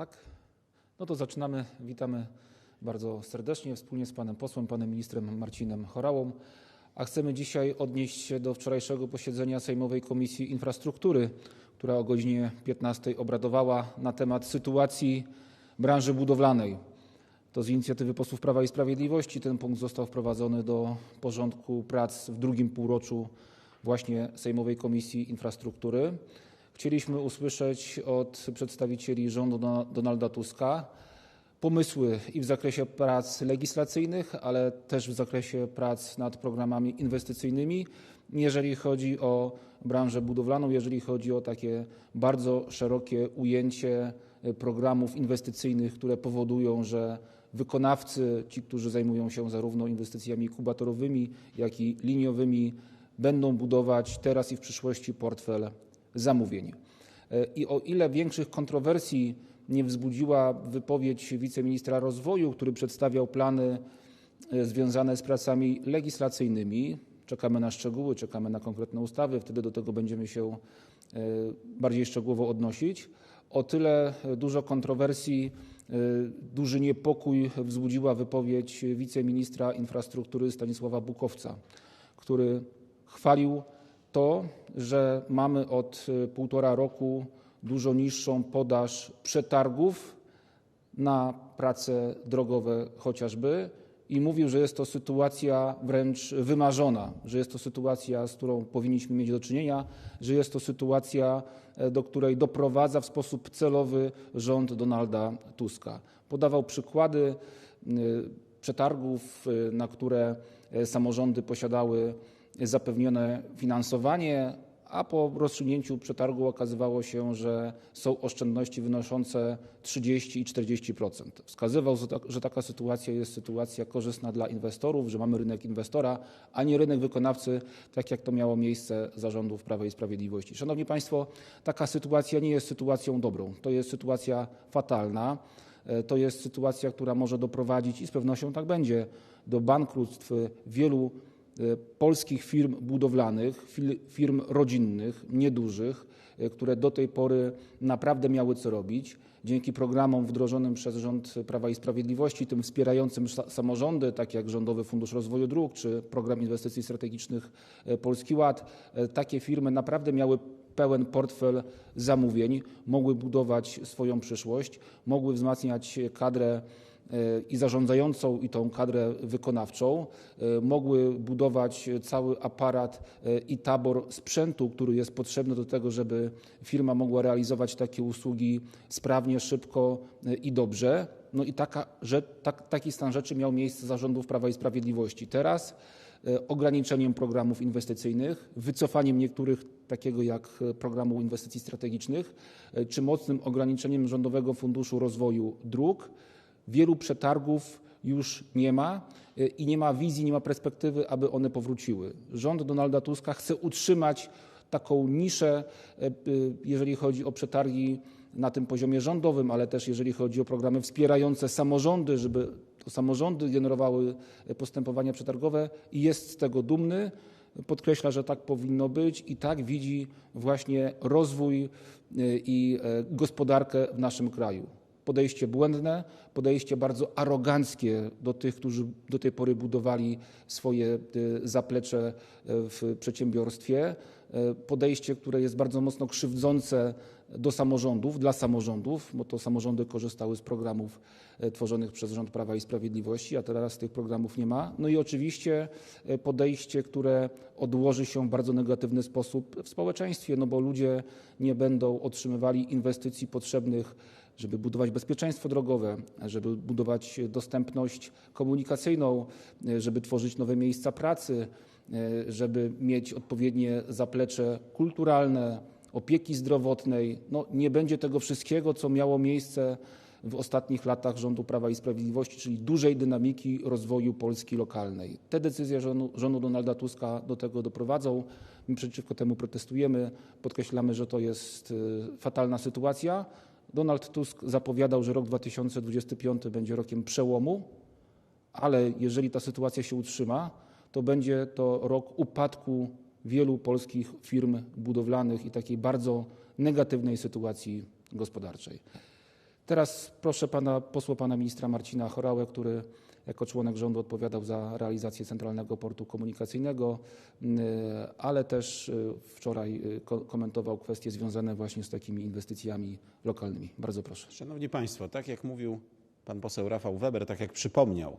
Tak? No to zaczynamy. Witamy bardzo serdecznie wspólnie z panem posłem, panem ministrem Marcinem Chorałą. A chcemy dzisiaj odnieść się do wczorajszego posiedzenia Sejmowej Komisji Infrastruktury, która o godzinie 15 obradowała na temat sytuacji branży budowlanej. To z inicjatywy posłów Prawa i Sprawiedliwości ten punkt został wprowadzony do porządku prac w drugim półroczu właśnie Sejmowej Komisji Infrastruktury. Chcieliśmy usłyszeć od przedstawicieli rządu Donalda Tuska pomysły i w zakresie prac legislacyjnych, ale też w zakresie prac nad programami inwestycyjnymi, jeżeli chodzi o branżę budowlaną, jeżeli chodzi o takie bardzo szerokie ujęcie programów inwestycyjnych, które powodują, że wykonawcy, ci, którzy zajmują się zarówno inwestycjami kubatorowymi, jak i liniowymi, będą budować teraz i w przyszłości portfel zamówień. I o ile większych kontrowersji nie wzbudziła wypowiedź wiceministra rozwoju, który przedstawiał plany związane z pracami legislacyjnymi, czekamy na szczegóły, czekamy na konkretne ustawy, wtedy do tego będziemy się bardziej szczegółowo odnosić, o tyle dużo kontrowersji, duży niepokój wzbudziła wypowiedź wiceministra infrastruktury Stanisława Bukowca, który chwalił to, że mamy od półtora roku dużo niższą podaż przetargów na prace drogowe chociażby i mówił, że jest to sytuacja wręcz wymarzona, że jest to sytuacja, z którą powinniśmy mieć do czynienia, że jest to sytuacja, do której doprowadza w sposób celowy rząd Donalda Tuska. Podawał przykłady przetargów, na które samorządy posiadały zapewnione finansowanie, a po rozstrzygnięciu przetargu okazywało się, że są oszczędności wynoszące 30 i 40%. Wskazywał, że taka sytuacja jest sytuacja korzystna dla inwestorów, że mamy rynek inwestora, a nie rynek wykonawcy, tak jak to miało miejsce za rządów Prawa i Sprawiedliwości. Szanowni Państwo, taka sytuacja nie jest sytuacją dobrą. To jest sytuacja fatalna. To jest sytuacja, która może doprowadzić i z pewnością tak będzie do bankructw wielu polskich firm budowlanych, firm rodzinnych, niedużych, które do tej pory naprawdę miały co robić. Dzięki programom wdrożonym przez rząd Prawa i Sprawiedliwości, tym wspierającym samorządy, tak jak Rządowy Fundusz Rozwoju Dróg czy Program Inwestycji Strategicznych Polski Ład, takie firmy naprawdę miały pełen portfel zamówień, mogły budować swoją przyszłość, mogły wzmacniać kadrę i zarządzającą, i tą kadrę wykonawczą, mogły budować cały aparat i tabor sprzętu, który jest potrzebny do tego, żeby firma mogła realizować takie usługi sprawnie, szybko i dobrze. No i taka, że, tak, taki stan rzeczy miał miejsce za rządów Prawa i Sprawiedliwości. Teraz ograniczeniem programów inwestycyjnych, wycofaniem niektórych, takiego jak programu inwestycji strategicznych, czy mocnym ograniczeniem Rządowego Funduszu Rozwoju Dróg wielu przetargów już nie ma i nie ma wizji, nie ma perspektywy, aby one powróciły. Rząd Donalda Tuska chce utrzymać taką niszę, jeżeli chodzi o przetargi na tym poziomie rządowym, ale też jeżeli chodzi o programy wspierające samorządy, żeby to samorządy generowały postępowania przetargowe i jest z tego dumny. Podkreśla, że tak powinno być i tak widzi właśnie rozwój i gospodarkę w naszym kraju podejście błędne, podejście bardzo aroganckie do tych, którzy do tej pory budowali swoje zaplecze w przedsiębiorstwie, podejście, które jest bardzo mocno krzywdzące do samorządów, dla samorządów, bo to samorządy korzystały z programów tworzonych przez rząd Prawa i Sprawiedliwości, a teraz tych programów nie ma. No i oczywiście podejście, które odłoży się w bardzo negatywny sposób w społeczeństwie, no bo ludzie nie będą otrzymywali inwestycji potrzebnych żeby budować bezpieczeństwo drogowe, żeby budować dostępność komunikacyjną, żeby tworzyć nowe miejsca pracy, żeby mieć odpowiednie zaplecze kulturalne, opieki zdrowotnej. No, nie będzie tego wszystkiego, co miało miejsce w ostatnich latach rządu Prawa i Sprawiedliwości, czyli dużej dynamiki rozwoju Polski lokalnej. Te decyzje rządu, rządu Donalda Tuska do tego doprowadzą. My przeciwko temu protestujemy. Podkreślamy, że to jest fatalna sytuacja. Donald Tusk zapowiadał, że rok 2025 będzie rokiem przełomu, ale jeżeli ta sytuacja się utrzyma, to będzie to rok upadku wielu polskich firm budowlanych i takiej bardzo negatywnej sytuacji gospodarczej. Teraz proszę pana posła, pana ministra Marcina Chorałę, który jako członek rządu odpowiadał za realizację Centralnego Portu Komunikacyjnego, y, ale też y, wczoraj y, ko- komentował kwestie związane właśnie z takimi inwestycjami lokalnymi. Bardzo proszę. Szanowni Państwo, tak jak mówił pan poseł Rafał Weber, tak jak przypomniał,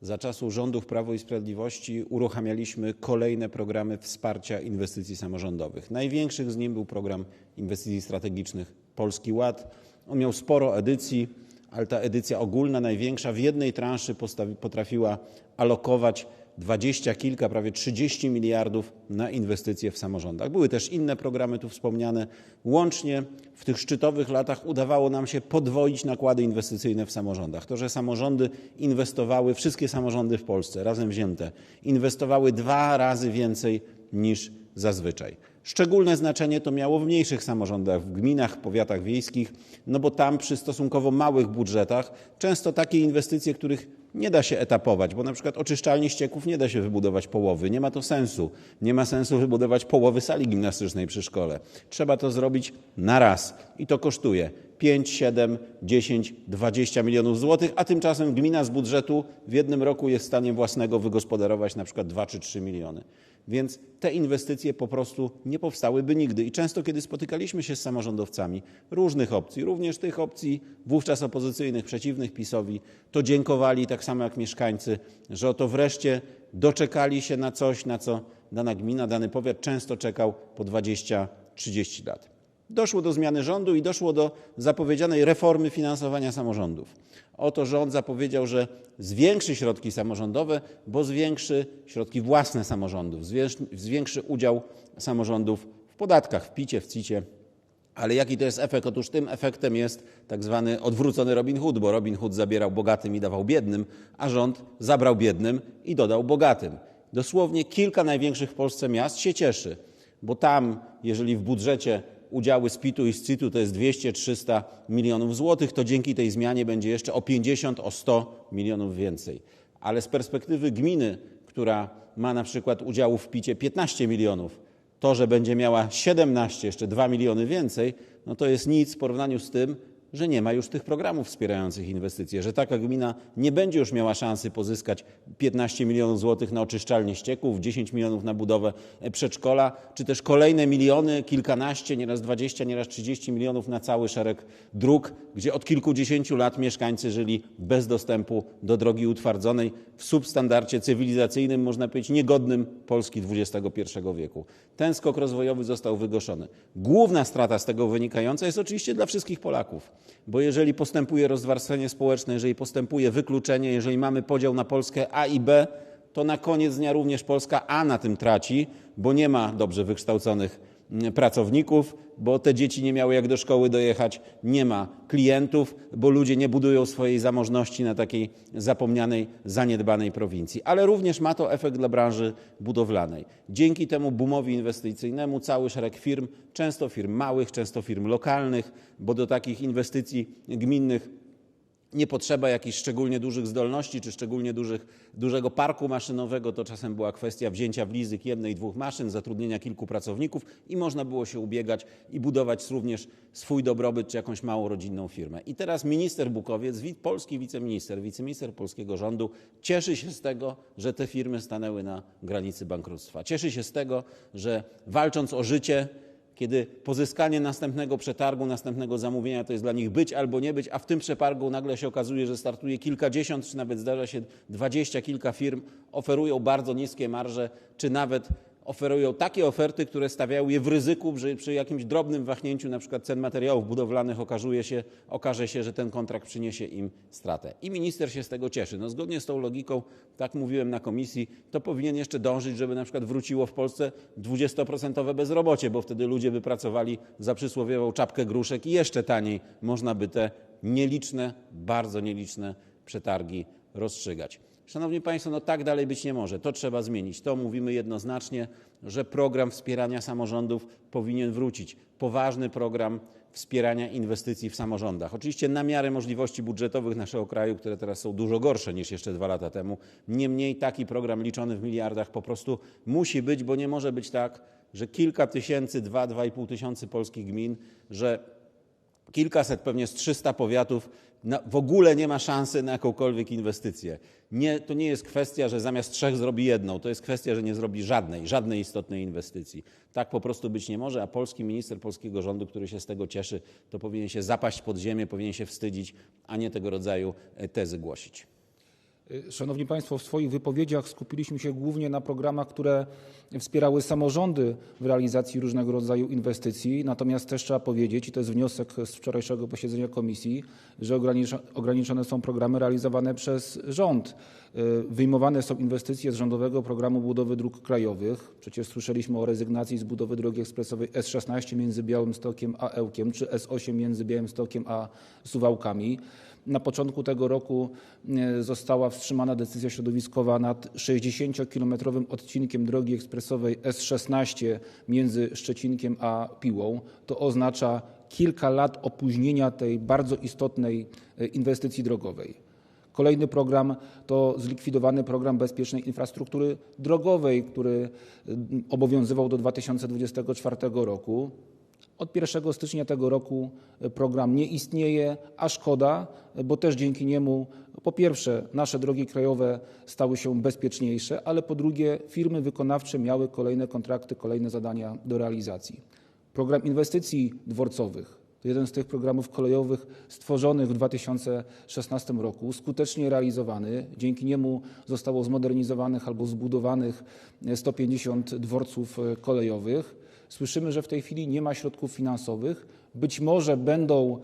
za czasów rządów Prawo i Sprawiedliwości uruchamialiśmy kolejne programy wsparcia inwestycji samorządowych. Największych z nim był program inwestycji strategicznych Polski Ład. On miał sporo edycji, ale ta edycja ogólna, największa, w jednej transzy postawi, potrafiła alokować dwadzieścia kilka, prawie 30 miliardów na inwestycje w samorządach. Były też inne programy tu wspomniane. Łącznie w tych szczytowych latach udawało nam się podwoić nakłady inwestycyjne w samorządach. To, że samorządy inwestowały, wszystkie samorządy w Polsce razem wzięte, inwestowały dwa razy więcej niż zazwyczaj. Szczególne znaczenie to miało w mniejszych samorządach, w gminach, powiatach wiejskich, no bo tam przy stosunkowo małych budżetach często takie inwestycje, których nie da się etapować, bo na przykład oczyszczalni ścieków nie da się wybudować połowy, nie ma to sensu. Nie ma sensu wybudować połowy sali gimnastycznej przy szkole. Trzeba to zrobić na raz i to kosztuje 5, 7, 10, 20 milionów złotych, a tymczasem gmina z budżetu w jednym roku jest w stanie własnego wygospodarować na przykład 2 czy 3 miliony. Więc te inwestycje po prostu nie powstałyby nigdy. I często, kiedy spotykaliśmy się z samorządowcami różnych opcji, również tych opcji wówczas opozycyjnych, przeciwnych PiSowi, to dziękowali tak samo jak mieszkańcy, że oto wreszcie doczekali się na coś, na co dana gmina, dany powiat często czekał po 20-30 lat. Doszło do zmiany rządu i doszło do zapowiedzianej reformy finansowania samorządów. Oto rząd zapowiedział, że zwiększy środki samorządowe, bo zwiększy środki własne samorządów, zwiększy- udział samorządów w podatkach, w PIT-cie, w CIT-cie. Ale jaki to jest efekt? Otóż tym efektem jest tak zwany odwrócony Robin Hood, bo Robin Hood zabierał bogatym i dawał biednym, a rząd zabrał biednym i dodał bogatym. Dosłownie kilka największych w Polsce miast się cieszy, bo tam, jeżeli w budżecie udziały z PIT-u i z CIT-u to jest 200-300 milionów złotych, to dzięki tej zmianie będzie jeszcze o 50, o 100 milionów więcej. Ale z perspektywy gminy, która ma na przykład udziału w PIT-cie 15 milionów, to, że będzie miała 17, jeszcze 2 miliony więcej, no to jest nic w porównaniu z tym, że nie ma już tych programów wspierających inwestycje, że taka gmina nie będzie już miała szansy pozyskać 15 milionów złotych na oczyszczalnię ścieków, 10 milionów na budowę e, przedszkola, czy też kolejne miliony, kilkanaście, nieraz 20, nieraz 30 milionów na cały szereg dróg, gdzie od kilkudziesięciu lat mieszkańcy żyli bez dostępu do drogi utwardzonej w substandardzie cywilizacyjnym, można powiedzieć, niegodnym Polski XXI wieku. Ten skok rozwojowy został wygoszony. Główna strata z tego wynikająca jest oczywiście dla wszystkich Polaków, bo jeżeli postępuje rozwarstwienie społeczne, jeżeli postępuje wykluczenie, jeżeli mamy podział na Polskę A i B, to na koniec dnia również Polska A na tym traci, bo nie ma dobrze wykształconych pracowników, bo te dzieci nie miały jak do szkoły dojechać, nie ma klientów, bo ludzie nie budują swojej zamożności na takiej zapomnianej, zaniedbanej prowincji. Ale również ma to efekt dla branży budowlanej. Dzięki temu boomowi inwestycyjnemu cały szereg firm, często firm małych, często firm lokalnych, bo do takich inwestycji gminnych nie potrzeba jakichś szczególnie dużych zdolności czy szczególnie dużych, dużego parku maszynowego. To czasem była kwestia wzięcia w lizyk jednej, dwóch maszyn, zatrudnienia kilku pracowników i można było się ubiegać i budować również swój dobrobyt czy jakąś małą rodzinną firmę. I teraz minister Bukowiec, wi- polski wiceminister, wiceminister polskiego rządu cieszy się z tego, że te firmy stanęły na granicy bankructwa. Cieszy się z tego, że walcząc o życie, kiedy pozyskanie następnego przetargu, następnego zamówienia to jest dla nich być albo nie być, a w tym przetargu nagle się okazuje, że startuje kilkadziesiąt, czy nawet zdarza się dwadzieścia kilka firm, oferują bardzo niskie marże, czy nawet oferują takie oferty, które stawiają je w ryzyku, że przy jakimś drobnym wahnięciu na przykład cen materiałów budowlanych okazuje się, okaże się, że ten kontrakt przyniesie im stratę. I minister się z tego cieszy. No zgodnie z tą logiką, tak mówiłem na komisji, to powinien jeszcze dążyć, żeby na przykład wróciło w Polsce 20% bezrobocie, bo wtedy ludzie by pracowali za przysłowiową czapkę gruszek i jeszcze taniej można by te nieliczne, bardzo nieliczne przetargi rozstrzygać. Szanowni Państwo, no tak dalej być nie może. To trzeba zmienić. To mówimy jednoznacznie, że program wspierania samorządów powinien wrócić. Poważny program wspierania inwestycji w samorządach. Oczywiście na miarę możliwości budżetowych naszego kraju, które teraz są dużo gorsze niż jeszcze dwa lata temu. Niemniej taki program liczony w miliardach po prostu musi być, bo nie może być tak, że kilka tysięcy, dwa, dwa i pół tysiące polskich gmin, że kilkaset, pewnie z 300 powiatów na, w ogóle nie ma szansy na jakąkolwiek inwestycję. Nie, to nie jest kwestia, że zamiast trzech zrobi jedną, to jest kwestia, że nie zrobi żadnej, żadnej istotnej inwestycji. Tak po prostu być nie może, a polski minister polskiego rządu, który się z tego cieszy, to powinien się zapaść pod ziemię, powinien się wstydzić, a nie tego rodzaju e, tezy głosić. Szanowni Państwo, w swoich wypowiedziach skupiliśmy się głównie na programach, które wspierały samorządy w realizacji różnego rodzaju inwestycji. Natomiast też trzeba powiedzieć, i to jest wniosek z wczorajszego posiedzenia komisji, że ograniczone są programy realizowane przez rząd. Y, Wyjmowane są inwestycje z rządowego programu budowy dróg krajowych. Przecież słyszeliśmy o rezygnacji z budowy drogi ekspresowej S16 między Białymstokiem a Ełkiem, czy S8 między Białymstokiem a Suwałkami. Na początku tego roku e, została wstrzymana decyzja środowiskowa nad 60-kilometrowym odcinkiem drogi ekspresowej S16 między Szczecinkiem a Piłą. To oznacza kilka lat opóźnienia tej bardzo istotnej e, inwestycji drogowej. Kolejny program to zlikwidowany program bezpiecznej infrastruktury drogowej, który obowiązywał do 2024 roku. Od 1 stycznia tego roku e, program nie istnieje, a szkoda, bo też dzięki niemu po pierwsze nasze drogi krajowe stały się bezpieczniejsze, ale po drugie firmy wykonawcze miały kolejne kontrakty, kolejne zadania do realizacji. Program inwestycji dworcowych to jeden z tych programów kolejowych stworzonych w 2016 roku, skutecznie realizowany. Dzięki niemu zostało zmodernizowanych albo zbudowanych 150 dworców e, kolejowych. Słyszymy, że w tej chwili nie ma środków finansowych. Być może będą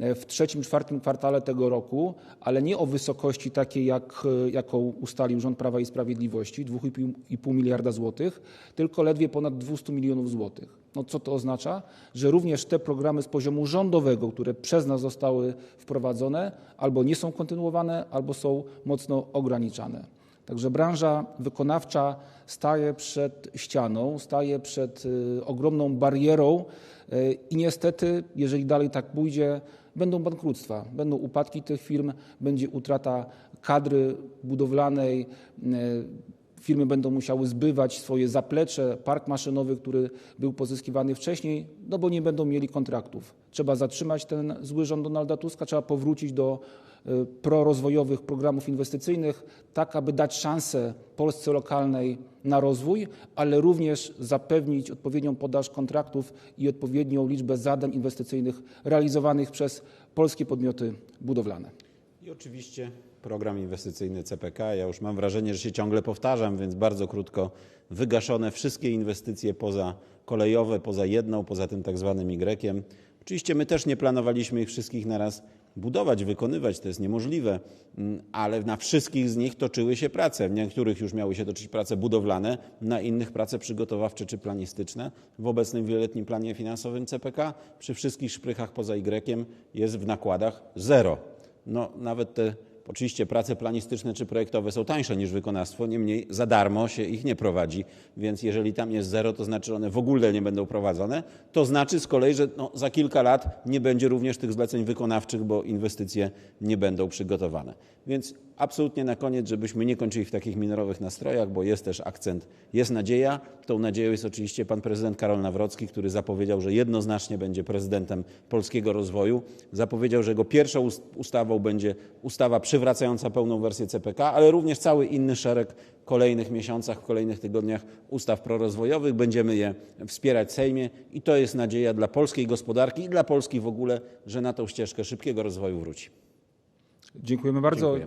e, w trzecim, czwartym kwartale tego roku, ale nie o wysokości takiej, jak, e, jaką ustalił rząd Prawa i Sprawiedliwości 2,5 miliarda złotych, tylko ledwie ponad 200 milionów złotych. No co to oznacza? Że również te programy z poziomu rządowego, które przez nas zostały wprowadzone, albo nie są kontynuowane, albo są mocno ograniczane. Także branża wykonawcza staje przed ścianą, staje przed y, ogromną barierą y, i niestety, jeżeli dalej tak pójdzie, będą bankructwa, będą upadki tych firm, będzie utrata kadry budowlanej, y, firmy będą musiały zbywać swoje zaplecze, park maszynowy, który był pozyskiwany wcześniej, no bo nie będą mieli kontraktów. Trzeba zatrzymać ten zły rząd Donalda Tuska, trzeba powrócić do y, prorozwojowych programów inwestycyjnych, tak aby dać szansę Polsce lokalnej na rozwój, ale również zapewnić odpowiednią podaż kontraktów i odpowiednią liczbę zadań inwestycyjnych realizowanych przez polskie podmioty budowlane. I oczywiście program inwestycyjny CPK. Ja już mam wrażenie, że się ciągle powtarzam, więc bardzo krótko. Wygaszone wszystkie inwestycje poza kolejowe, poza jedną, poza tym tak zwanym Y. Oczywiście my też nie planowaliśmy ich wszystkich naraz budować, wykonywać, to jest niemożliwe, mm, ale na wszystkich z nich toczyły się prace. W niektórych już miały się toczyć prace budowlane, na innych prace przygotowawcze czy planistyczne. W obecnym wieloletnim planie finansowym CPK przy wszystkich szprychach poza Y jest w nakładach zero. No, nawet te Oczywiście prace planistyczne czy projektowe są tańsze niż wykonawstwo, niemniej za darmo się ich nie prowadzi, więc jeżeli tam jest zero, to znaczy że one w ogóle nie będą prowadzone. To znaczy z kolei, że no, za kilka lat nie będzie również tych zleceń wykonawczych, bo inwestycje nie będą przygotowane. Więc absolutnie na koniec, żebyśmy nie kończyli w takich minorowych nastrojach, bo jest też akcent, jest nadzieja. Tą nadzieją jest oczywiście pan prezydent Karol Nawrocki, który zapowiedział, że jednoznacznie będzie prezydentem polskiego rozwoju. Zapowiedział, że jego pierwszą ustawą będzie ustawa przywracająca pełną wersję CPK, ale również cały inny szereg kolejnych miesiącach, w kolejnych tygodniach ustaw prorozwojowych. Będziemy je wspierać w Sejmie i to jest nadzieja dla polskiej gospodarki i dla Polski w ogóle, że na tą ścieżkę szybkiego rozwoju wróci. Dziękujemy bardzo. Dziękujemy.